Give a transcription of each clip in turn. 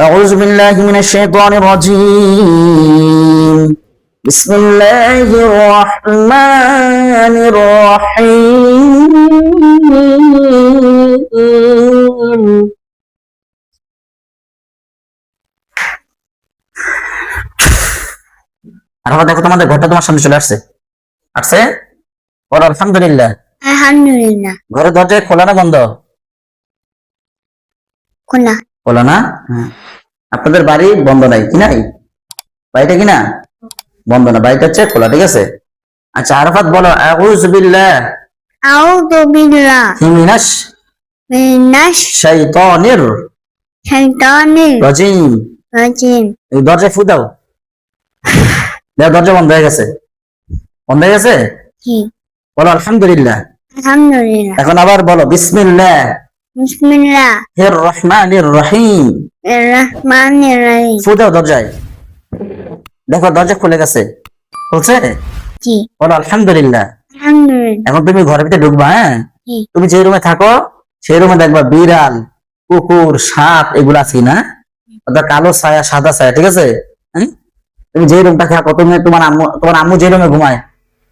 أعوذ بالله من الشيطان الرجيم بسم الله الرحمن الرحيم আর আবার দেখো তোমাদের ঘরটা তোমার সামনে চলে আসছে আসছে বলো আলহামদুলিল্লাহ আলহামদুলিল্লাহ ঘরের দরজা খোলা না বন্ধ খোলা খোলা না? আপনাদের বাড়ি বন্ধ নাই কি নাই? বাড়িটা কি না? বন্ধ না বাড়িটা হচ্ছে খোলা ঠিক আছে? আচ্ছা আরাফাত বলো আউযু বিল্লাহ। আউযু বিল্লাহি। মিনাশ মিনাশ শাইতানির শাইতানির রাজিম। রাজিম। এই দরজায় ফু দাও। দেখ দরজা বন্ধ হয়ে গেছে। বন্ধ হয়ে গেছে? বলো আলহামদুলিল্লাহ। আলহামদুলিল্লাহ। এখন আবার বলো বিসমিল্লাহ। বিসমিল্লাহ। হির রহমানির রহিম এর রহমানির ফু দাও দরজায়। দেখো দরজা খুলে গেছে। খুলছে? জি। বলো আলহামদুলিল্লাহ। আলহামদুলিল্লাহ। এখন তুমি ঘরের ভিতরে ঢুকবা হ্যাঁ? তুমি যে রুমে থাকো সেই রুমে দেখবা বিড়াল কুকুর সাপ এগুলো আছে না? অর্থাৎ কালো ছায়া সাদা ছায়া ঠিক আছে? তুমি যে রুমটা থাকো তুমি তোমার আম্মু তোমার আম্মু যে রুমে ঘুমায়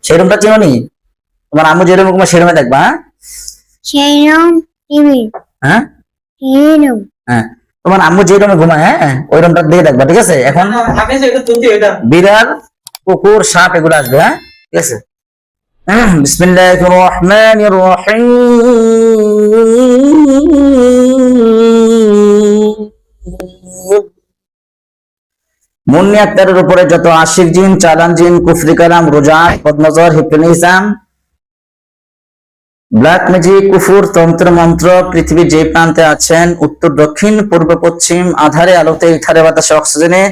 সেই রুমটা চিনো নি? তোমার আম্মু যে রুমে ঘুমায় সেই রুমে দেখবা হ্যাঁ? সেই রুম টিভি। হ্যাঁ? হ্যাঁ। তোমার আম্মু যে রুমে ঘুমায় হ্যাঁ? ওই রুমটা দিয়ে দেখবা ঠিক আছে? এখন বিড়াল কুকুর সাপ এগুলো আসবে হ্যাঁ? ঠিক আছে? বিসমিল্লাহির রহমানির রহিম। মুন্নি আক্তারের উপরে যত আশিক জিন চালান জিন কুফরি কালাম রোজান পদ্মজর হিপনিজাম ব্ল্যাক ম্যাজিক কুফুর তন্ত্র মন্ত্র পৃথিবীর যে প্রান্তে আছেন, উত্তর, দক্ষিণ, পূর্ব, পশ্চিম, আধারে, আলোতে ইথারে বাতাসে, অক্সিজেনে,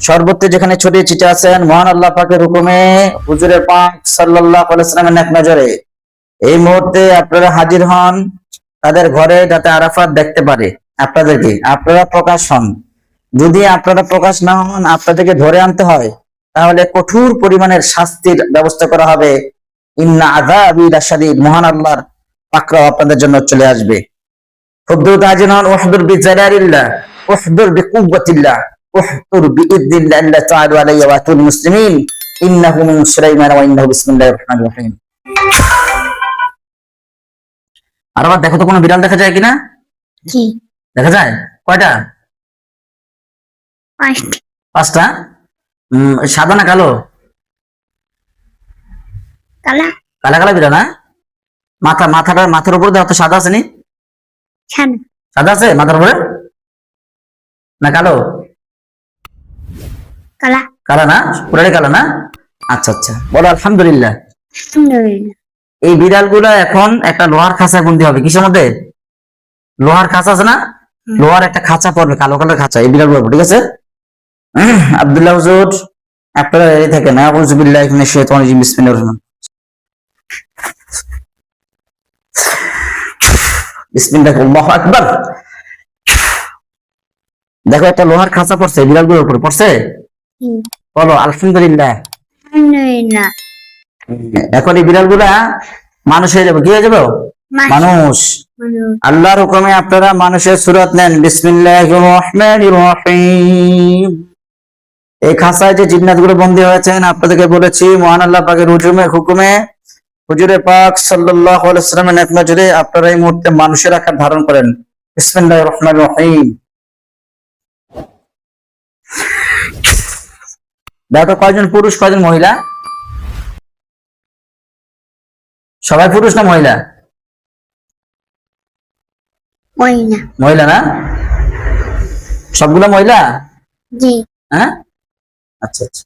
সর্বত্র যেখানে ছড়িয়ে ছিটে আছেন, মহান আল্লাহ পাকের হুকুমে, হুজুরের পাক সাল্লাল্লাহু আলাইহি সাল্লামের নেক নজরে। এই মুহূর্তে আপনারা হাজির হন, তাদের ঘরে যাতে আরাফাত দেখতে পারে। আপনাদেরকে, আপনারা প্রকাশ হন। যদি আপনারা প্রকাশ না হন, আপনাদেরকে ধরে আনতে হয়, তাহলে কঠোর পরিমাণের শাস্তির ব্যবস্থা করা হবে। ইন্না আযাবি লাশাদীদ। মহান আল্লাহর পাকড়াও আপনাদের জন্য চলে আসবে। খুব দ্রুত হাজির হন ওয়াহদুর বিজালালিল্লাহ ওয়াহদুর বিকুওয়াতিল্লাহ ওয়াহদুর বিইذنিল্লাহ আল্লাহ তাআলা আলাইহি ওয়া আতুল মুসলিমিন। ইন্নাহু মিন সুলাইমান ওয়া ইন্নাহু বিসমিল্লাহির রহমানির রহিম। আর আবার দেখো তো কোনো বিড়াল দেখা যায় কিনা? জি দেখা যায়? কয়টা? পাঁচটি। সাদা না কালো? কালা? কালা কালা বিড়াল না? মাথা মাথাটা মাথার উপরে তো সাদা আছে নি? সাদা আছে মাথার উপরে? না কালো? কালা। কালা না? পুরাটাই কালা না? আচ্ছা আচ্ছা। বলো আলহামদুলিল্লাহ। এই বিড়াল এখন একটা লোহার খাঁচায় বন্দি হবে কিসের মধ্যে? লোহার খাঁচা আছে না? লোহার একটা খাঁচা পড়বে কালো কালার খাঁচা এই বিড়াল পড়বে ঠিক আছে? আব্দুল্লাহ হুজুর আপনারা রেডি থাকেন। আউযুবিল্লাহি মিনাশ শাইতানির রাজিম বিসমিল্লাহির রহমানির রহিম বিসমিল্লাহ আল্লাহু আকবার দেখো একটা লোহার খাঁচা পড়ছে বিড়ালগুলোর উপরে পড়ছে? বলো আলহামদুলিল্লাহ। এখন এই বিড়ালগুলা মানুষ হয়ে যাবে কি হয়ে যাবে? মানুষ। আল্লাহর হুকুমে আপনারা মানুষের সুরত নেন বিসমিল্লাহির রহমানির রহিম এই খাসায় যে জিন্নাতগুলো বন্দী হয়েছেন আপনাদেরকে বলেছি মহান আল্লাহ পাকের হুজুমে হুকুমে হুজুরে পাক সাল্লাল্লাহু আলাইহি ওয়াসাল্লামের নেক নজরে আপনারা এই মুহূর্তে মানুষের আকার ধারণ করেন। বিসমিল্লাহির রহমানির রহিম। দেখো কয়জন পুরুষ কয়জন মহিলা? সবাই পুরুষ না মহিলা? মহিলা। মহিলা না? সবগুলো মহিলা? হ্যাঁ? আচ্ছা আচ্ছা।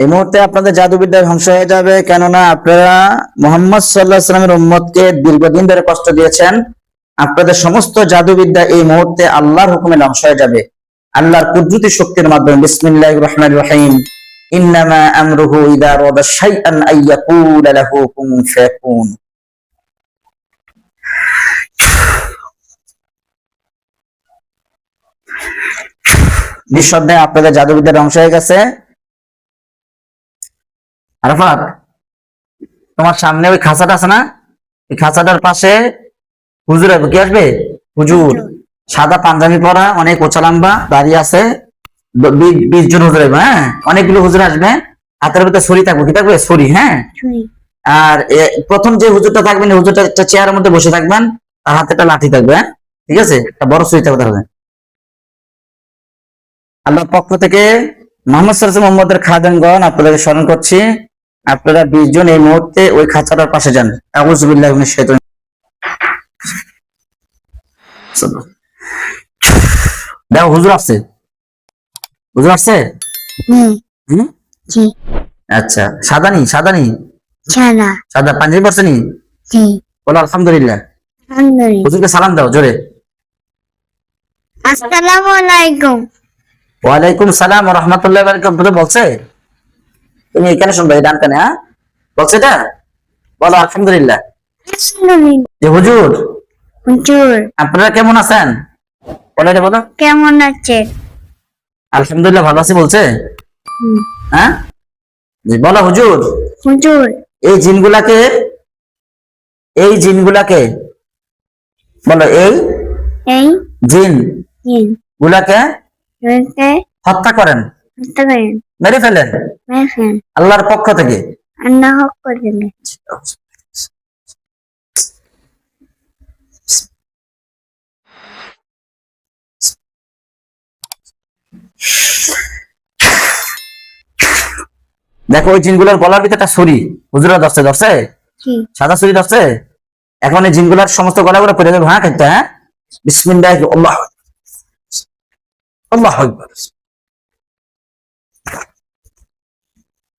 এই মুহূর্তে আপনাদের জাদুবিদ্যা ধ্বংস হয়ে যাবে, কেননা আপনারা মোহাম্মদ সাল্লাহ সাল্লামের উম্মতকে দীর্ঘদিন ধরে কষ্ট দিয়েছেন। আপনাদের সমস্ত জাদুবিদ্যা এই মুহূর্তে আল্লাহর হুকুমে ধ্বংস হয়ে যাবে। আল্লাহর কুদরতি শক্তির মাধ্যমে বিসমিল্লাহির রহমানির রহিম। নিঃসন্দেহে আপনাদের জাদুবিদ্যা ধ্বংস হয়ে গেছে। আরাফাত তোমার সামনে ওই খাঁচাটা আছে না? এই খাঁচাটার পাশে হুজুর কি আসবে? হুজুর। সাদা পাঞ্জাবি পরা অনেক উঁচা লম্বা দাঁড়িয়ে আছে। বিশ জন হুজুর আসবে হ্যাঁ? অনেকগুলো হুজুর আসবে। হাতের ভিতরে ছড়ি থাকবে কি থাকবে? ছড়ি হ্যাঁ? আর প্রথম যে হুজুরটা থাকবেন হুজুরটা একটা চেয়ারের মধ্যে বসে থাকবেন। তার হাতে একটা লাঠি থাকবে হ্যাঁ? ঠিক আছে? একটা বড় ছড়ি থাকবে তার হাতে। আল্লাহর পক্ষ থেকে মোহাম্মদ সাল্লাহ মোহাম্মদের খাদেমগণ আপনাদের স্মরণ করছি আপনারা বিশ জন এই মুহূর্তে ওই খাঁচাটার পাশে যান। দেখো হুজুর আসছে। হুজুর আসছে? আচ্ছা সাদা নি সাদা। নি সাদা পাঞ্জাবি পরছে নি? বলো আলহামদুলিল্লাহ। হুজুরকে সালাম দাও জোরে। আসসালামু আলাইকুম। ওয়ালাইকুম সালাম ও রহমতুল্লাহ বারাকাতুহু। বলছে? তুমি এখানে শুনবে এই ডান কানে হ্যাঁ? বলছে এটা? বলো আলহামদুলিল্লাহ। যে হুজুর হুজুর। আপনারা কেমন আছেন? বলো এটা বলো। কেমন আছে? আলহামদুলিল্লাহ ভালো আছি বলছে? হ্যাঁ? বলো হুজুর। হুজুর। এই জিনগুলাকে এই জিনগুলাকে বলো এই এই জিন গুলাকে হত্যা করেন। হত্যা করেন। মেরে ফেলেন? আল্লাহর পক্ষ থেকে? দেখো ওই জিনগুলার গলার ভিতরে একটা ছুরি। হুজুরা ধরছে ধরছে? সাদা ছুরি ধরছে? এখন এই জিনগুলার সমস্ত গলাগুলো করে দেবে হ্যাঁ খেতে হ্যাঁ? বিসমিল্লাহ আল্লাহ আল্লাহ আকবার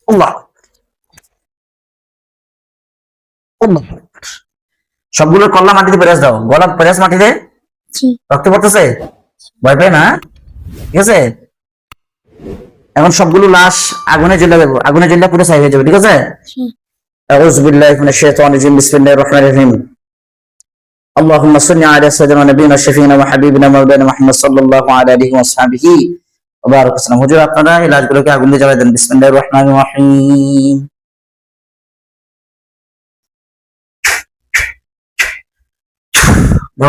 আল্লাহ আল্লাহ আকবার। সবগুলোর কল্লা মাটিতে পেরেস দাও গলা পেরেস মাটিতে জি রক্ত পড়তেছে ভয় পায় না ঠিক আছে এখন সবগুলো লাশ আগুনে জ্বলে দেবো আগুনে জ্বলে পুরো ছাই হয়ে যাবে ঠিক আছে জি أعوذ بالله من الشيطان الرجيم بسم الله الرحمن الرحيم اللهم صل على سيدنا نبينا شفينا وحبيبنا مولانا محمد صلى الله عليه وصحبه হুজুর আপনারা এই লাশগুলোকে আগুন দিয়ে জ্বালাই দেন। বিসমিল্লাহির রহমানির রহিম।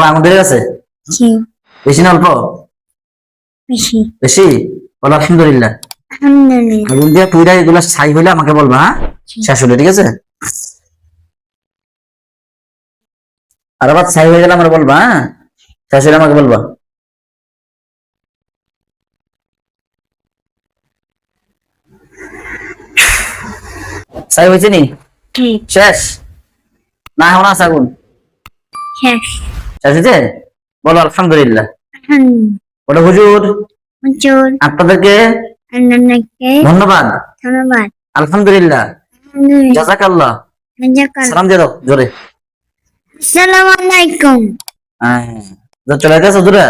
আগুন গেছে বেশি না অল্প? বেশি। বেশি? আলহামদুলিল্লাহ। আগুন দিয়ে এগুলো ছাই হইলে আমাকে বলবা হ্যাঁ? শাশুড়ি ঠিক আছে? আর আবার ছাই হয়ে গেলে আমার বলবা হ্যাঁ? শাশুড়ি আমাকে বলবা। ছাই হয়েছে নি? শেষ? না এখন আছে আগুন। শেষ। শেষ হয়েছে? বলো আলহামদুলিল্লাহ বলো হুজুর। হুজুর। আপনাদেরকে ধন্যবাদ। ধন্যবাদ। আলহামদুলিল্লাহ। জাজাকাল্লাহ। সালাম দিয়ে দাও জোরে। আসসালামু আলাইকুম। হ্যাঁ। চলে যাচ্ছে দূরে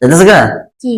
যেতেছে গা জি